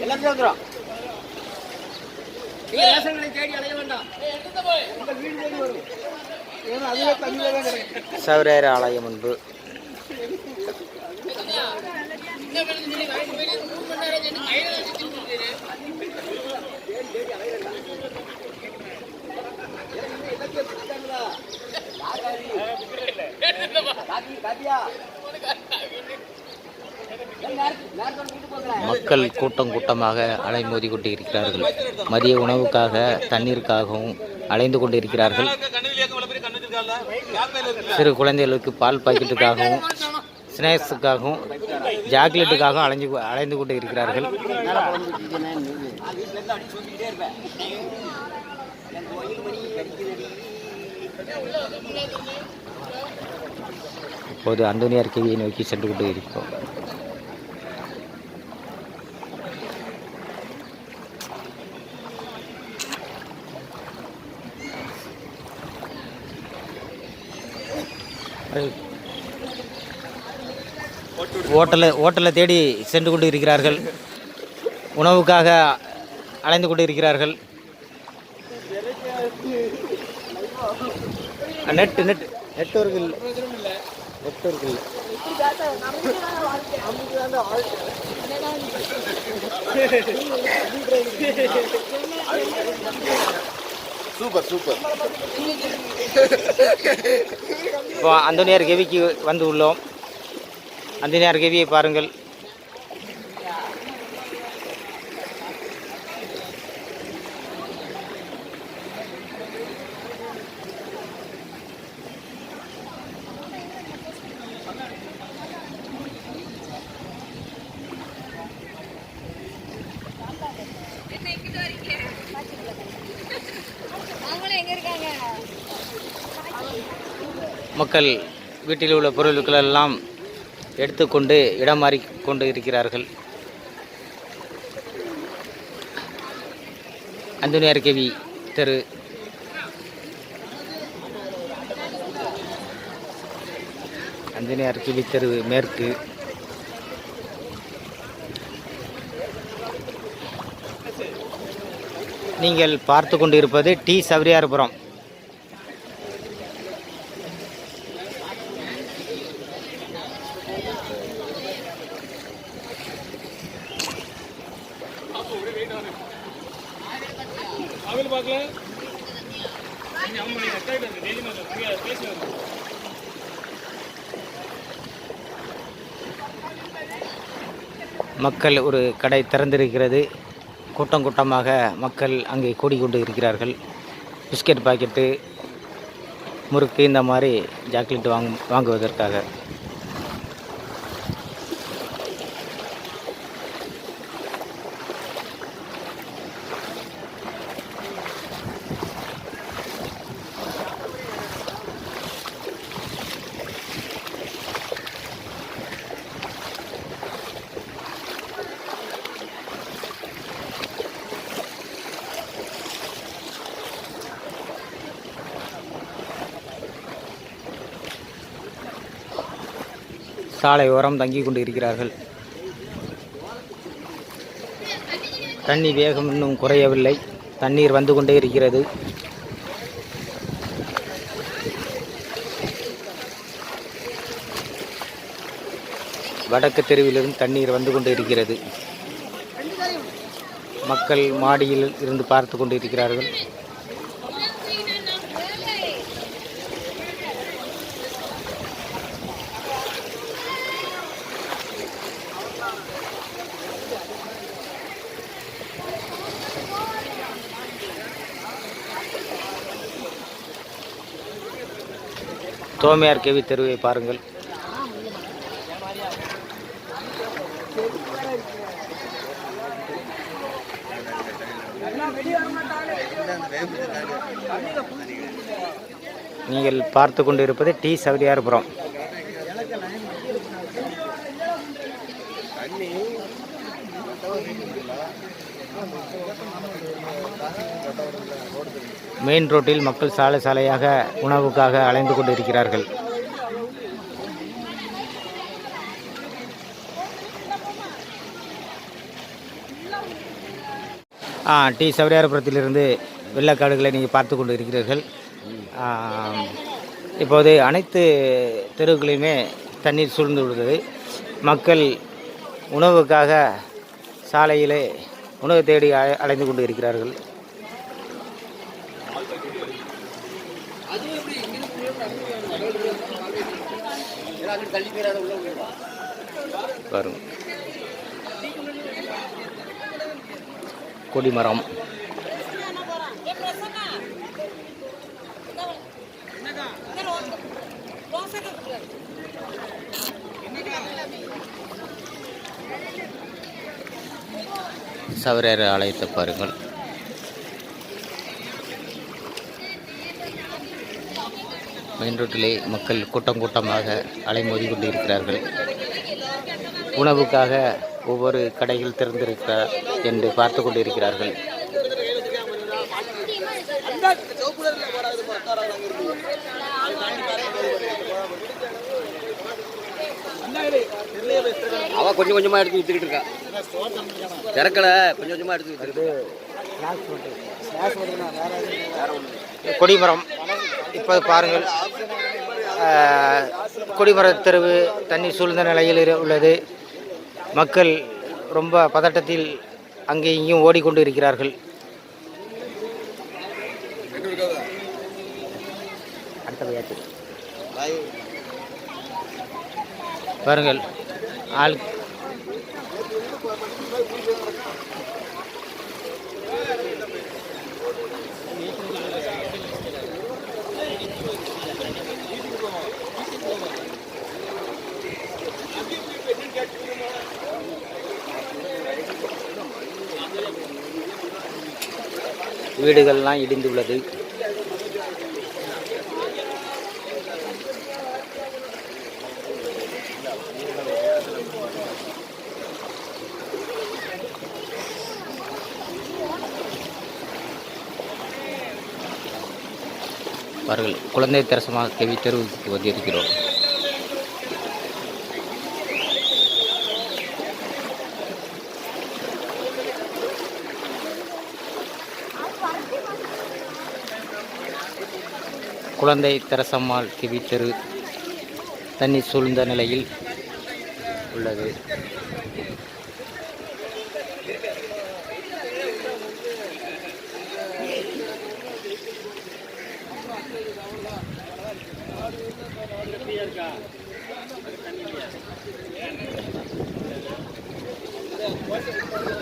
எல்லாத்தையும் வந்துடும் நீங்க ரேஷன்களை மக்கள் கூட்டம் கூட்டமாக அலைமோதி கொண்டிருக்கிறார்கள். மதிய உணவுக்காக தண்ணீருக்காகவும் அலைந்து கொண்டிருக்கிறார்கள். சிறு குழந்தைகளுக்கு பால் பாக்கெட்டுக்காகவும் ஸ்நாக்ஸுக்காகவும் சாக்லேட்டுக்காகவும் அலைஞ்சு அலைந்து கொண்டு இருக்கிறார்கள் இப்போது அந்தோனியார் கேவியை நோக்கி சென்று கொண்டு இருக்கிறோம் ஓட்டலை ஓட்டலை தேடி சென்று கொண்டு இருக்கிறார்கள். உணவுக்காக அலைந்து கொண்டு இருக்கிறார்கள். நெட் நெட் நெட்ஒர்க் இல்லை சூப்பர் சூப்பர். இப்போ அந்தோனியார் கேவிக்கு வந்து உள்ளோம். அந்தோனியார் கேவியை பாருங்கள். மக்கள் வீட்டில் உள்ள பொருட்கள் எல்லாம் எடுத்துக்கொண்டு இடம் மாறி கொண்டு இருக்கிறார்கள். அந்தோனியார் கேவி தெரு. அந்தனியார் கேவி தெரு மேற்கு. நீங்கள் பார்த்து கொண்டிருப்பது டி. சவரியார்புரம் மக்கள் ஒரு கடை திறந்திருக்கிறது. கூட்டம் கூட்டமாக மக்கள் அங்கே கூடிக்கொண்டு இருக்கிறார்கள். பிஸ்கட் பாக்கெட்டு முறுக்கு இந்த மாதிரி சாக்லேட் வாங்க வாங்குவதற்காக. சாலையோரம் ஓரம் தங்கி கொண்டு இருக்கிறார்கள் தண்ணி வேகம் இன்னும் குறையவில்லை. தண்ணீர் வந்து கொண்டே இருக்கிறது. வடக்கு தெருவிலிருந்து தண்ணீர் வந்து கொண்டு இருக்கிறது. மக்கள் மாடியில் இருந்து பார்த்து கொண்டு இருக்கிறார்கள் தோமையார் கேவி தெருவை பாருங்கள். நீங்கள் பார்த்து கொண்டிருப்பது டி சவரியார்புரம் மெயின் ரோட்டில் மக்கள் சாலை சாலையாக உணவுக்காக அலைந்து கொண்டிருக்கிறார்கள். ஆ டி. சவரியாரபுரத்திலிருந்து வெள்ளக்காடுகளை நீங்கள் பார்த்து கொண்டு இருக்கிறீர்கள் இப்போது அனைத்து தெருவுகளையுமே தண்ணீர் சூழ்ந்து விடுகிறது. மக்கள் உணவுக்காக சாலையிலே உணவு தேடி அலைந்து கொண்டு இருக்கிறார்கள். பாருங்க கொடிமரம். சவரேர் ஆலயத்தை பாருங்கள். மெயின் ரோட்டிலே மக்கள் கூட்டம் கூட்டமாக அலைமோதி கொண்டு இருக்கிறார்கள் உணவுக்காக ஒவ்வொரு கடைகள் திறந்திருக்கிறார் என்று பார்த்து கொண்டிருக்கிறார்கள். அவ கொஞ்சம் கொஞ்சமா எடுத்து வித்துக்கிட்டு இருக்கா. திறக்கல கொஞ்சம் கொஞ்சமா எடுத்து வித்துக்கிட்டு கொடிமரம். இப்போ பாருங்கள். குடிமரத் தெருவு தண்ணீர் சூழ்ந்த நிலையில் உள்ளது. மக்கள் ரொம்ப பதட்டத்தில் அங்கே இங்கேயும் ஓடிக்கொண்டு இருக்கிறார்கள். பாருங்கள் ஆள் வீடுகள்லாம் இடிந்துள்ளது. பாருங்கள் குழந்தை தரசமாக கவி தெருவுக்கு வந்திருக்கிறோம். குழந்தை தெரசம்மாள் கிவி தெரு தண்ணி சூழ்ந்த நிலையில் உள்ளது.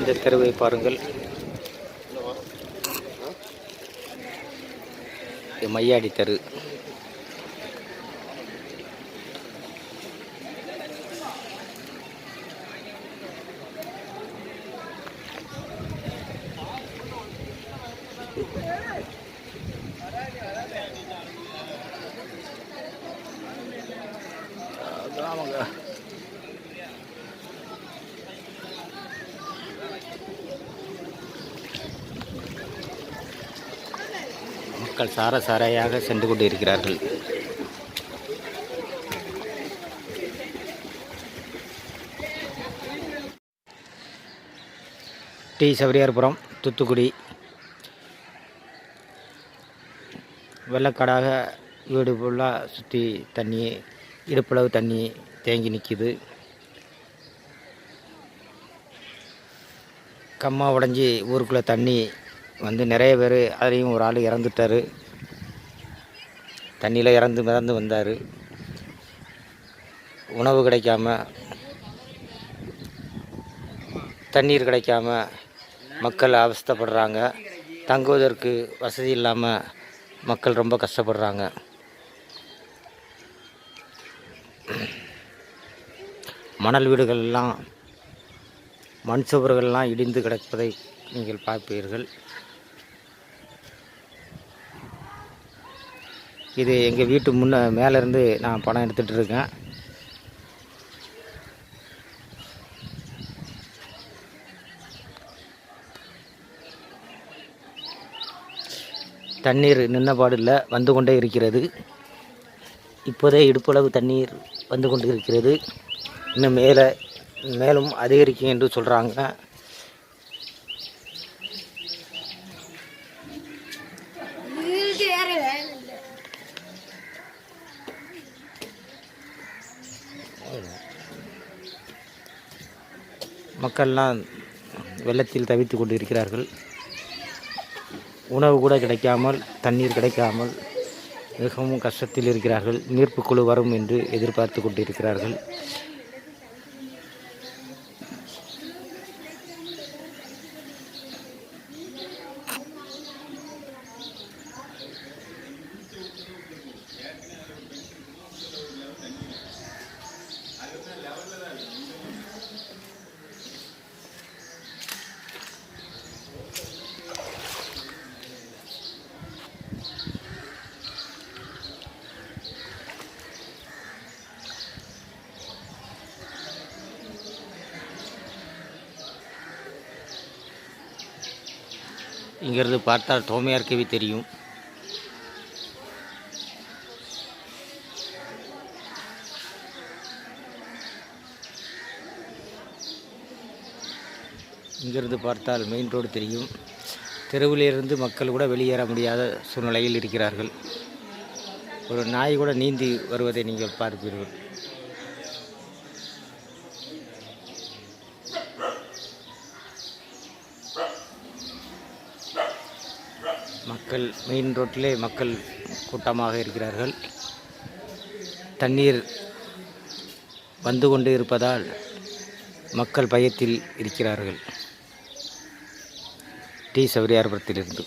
இந்த தெருவை பாருங்கள். இது மையாடி தெரு ஆமாங்க மக்கள் சார சாரையாக சென்று கொண்டிருக்கிறார்கள். டி. சவரியார்புரம் தூத்துக்குடி. வெள்ளக்காடாக வீடு ஃபுல்லாக சுற்றி தண்ணி இடுப்பளவு தண்ணி தேங்கி நிற்கிது கம்மா உடஞ்சி ஊருக்குள்ளே தண்ணி வந்து நிறைய பேர் அதுலேயும் ஒரு ஆள் இறந்துட்டார். தண்ணியில் இறந்து மிதந்து வந்தார். உணவு கிடைக்காம தண்ணீர் கிடைக்காம மக்கள் அவஸ்தைப்படுறாங்க. தங்குவதற்கு வசதி இல்லாமல் மக்கள் ரொம்ப கஷ்டப்படுறாங்க. மணல் வீடுகள்லாம் மண் சுவர்கள்லாம் இடிந்து கிடப்பதை நீங்கள் பார்ப்பீர்கள். இது எங்கள் வீட்டு முன்னே மேலேருந்து நான் படம் எடுத்துகிட்டு இருக்கேன். தண்ணீர் நின்னபாடு இல்லை வந்து கொண்டே இருக்கிறது. இப்போதே இடுப்பளவு தண்ணீர் வந்து கொண்டு இருக்கிறது. இன்னும் மேலே மேலும் அதிகரிக்கும் என்று சொல்கிறாங்க மக்கள்லாம் வெள்ளத்தில் தவித்து கொண்டு இருக்கிறார்கள் உணவு கூட கிடைக்காமல் தண்ணீர் கிடைக்காமல் மிகவும் கஷ்டத்தில் இருக்கிறார்கள். மீட்பு குழு வரும் என்று எதிர்பார்த்து கொண்டிருக்கிறார்கள். இங்கிருந்து பார்த்தால் தோமையார் கேவி தெரியும். இங்கிருந்து பார்த்தால் மெயின் ரோடு தெரியும். தெருவிலிருந்து மக்கள் கூட வெளியேற முடியாத சூழ்நிலையில் இருக்கிறார்கள். ஒரு நாய் கூட நீந்தி வருவதை நீங்கள் பார்ப்பீர்கள். மக்கள் மெயின் ரோட்டிலே மக்கள் கூட்டமாக இருக்கிறார்கள். தண்ணீர் வந்து கொண்டு இருப்பதால் மக்கள் பயத்தில் இருக்கிறார்கள். டி. சௌரியார்புரத்திலிருந்து